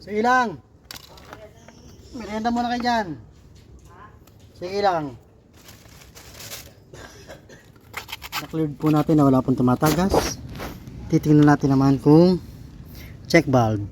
Sige lang. Merienda muna kayo dyan. Sige lang. Na-cleared po natin na wala pong tumatagas. Titingnan natin naman kung check valve.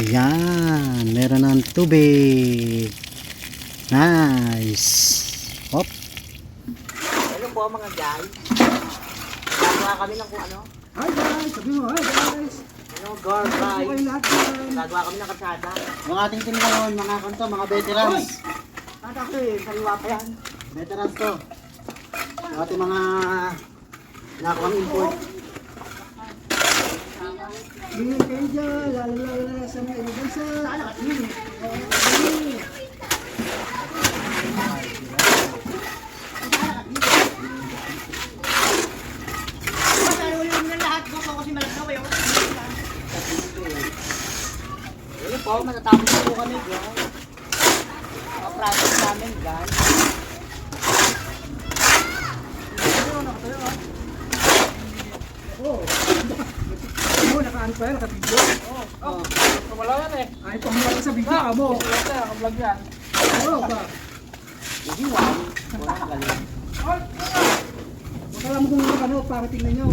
Ayan, meron ng tubig. Nice. Hop. Hello po mga guys. Gagawa kami ng kung ano. Hi guys! Sabi mo, hi guys! Girl Ano kayo guys. lahat guys? Gagawa kami ng kasada. Mga ating team ngayon, mga kanto, mga veterans. At ako eh, sariwa pa yan. Veterans to. Yung ating mga nakuha import. Ingat kayo dyan, lalo lalo na sa mga ibang bansa. Hello po, matatapos na po kami guys. Mga project namin guys. Oo. Ano, naka-ano pa yan, naka-video? Oh, wala yan eh. Ay, pamula ka sa video ka mo. Wala yan, vlog yan. Oo ba? Hindi. Wala na galing. Huwag alam mo kung ano, para tingnan nyo.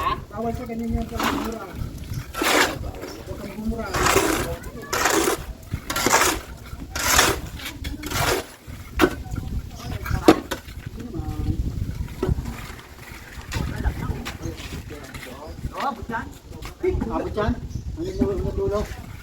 Ha? Bawal sa ganyan yan, pag mura. Huwag kang bumura. Oo, abot yan. Abot yan. Ang yung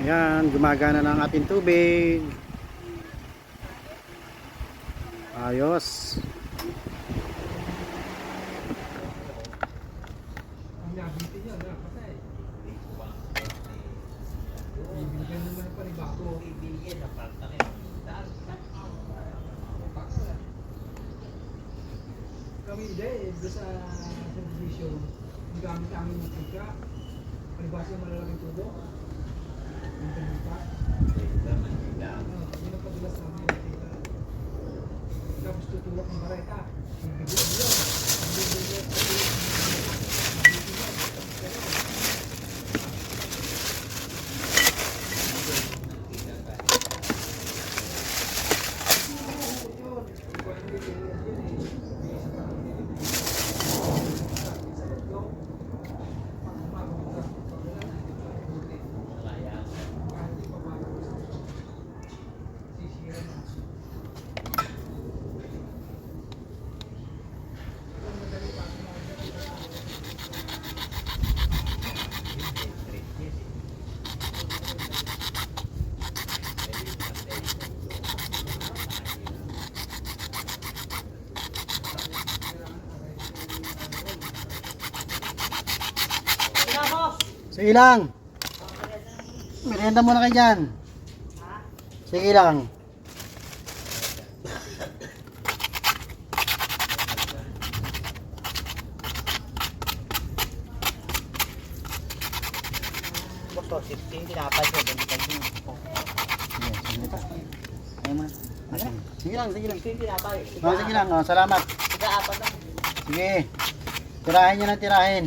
Ayan, gumagana na ang ating tubig. Ayos. Ang nabitin yun, ha? Patay. Bibigyan naman ng panibago. Kami hindi, doon sa servisyo, gamit namin ng tika. Palibasa yung malalaking tubo. Yung. Oo, yun ang padalas namin yung tika. Tapos tutulak ng bareta. Bibigyan yun. Sige lang. Merienda muna kayo dyan. Sige lang. Oh, 16 tinapay ko. Ganito yun. Oh, Sige, sige. Ayaw mo sige. Sige lang, sige lang. 16 tinapay. Oh, sige lang, oh, salamat. Tiga apat lang. Sige. Tirahin nyo ng tirahin.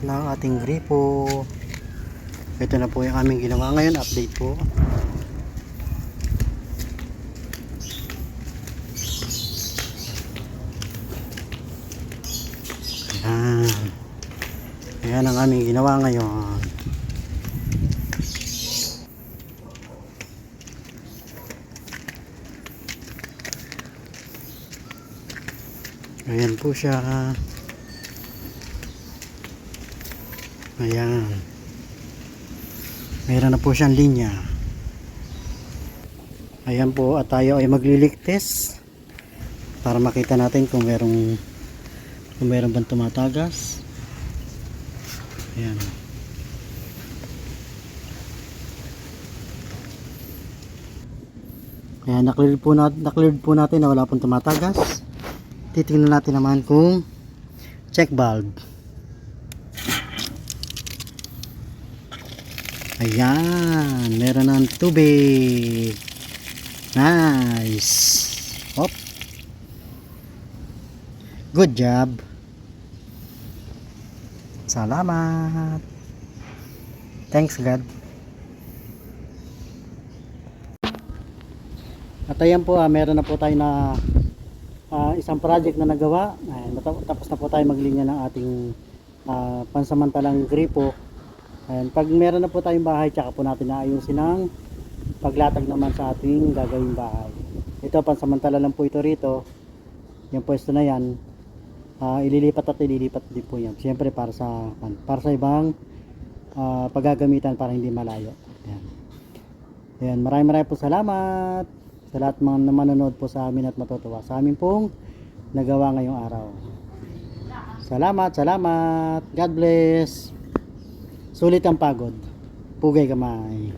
Na ang ating gripo. Ito na po yung aming ginawa ngayon. Update po. Ayan. Ayan ang aming ginawa ngayon. Ayan po siya. Ayan. Meron na po siyang linya. Ayan po at tayo ay magliligtis para makita natin kung merong kung meron bang tumatagas. Ayan. Ayan, na-clear po, na, na-clear po natin na wala pong tumatagas. Titingnan natin naman kung check valve. Ayan, meron ng tubig. Nice. Hop. Good job. Salamat. Thanks God. At ayan po, ah, meron na po tayo na ah, isang project na nagawa. Ayan, tapos na po tayo maglinya ng ating ah, pansamantalang gripo. Ayan, pag meron na po tayong bahay, tsaka po natin naayusin ang paglatag naman sa ating gagawing bahay. Ito, pansamantala lang po ito rito. Yung pwesto na yan, ah, ililipat at ililipat din po yan. Siyempre para sa, para sa ibang ah, paggagamitan para hindi malayo. Ayan. Ayan, maraming maraming po salamat sa lahat mga manonood po sa amin at matutuwa sa amin pong nagawa ngayong araw. Salamat, salamat. God bless. Sulit ang pagod. Pugay kamay.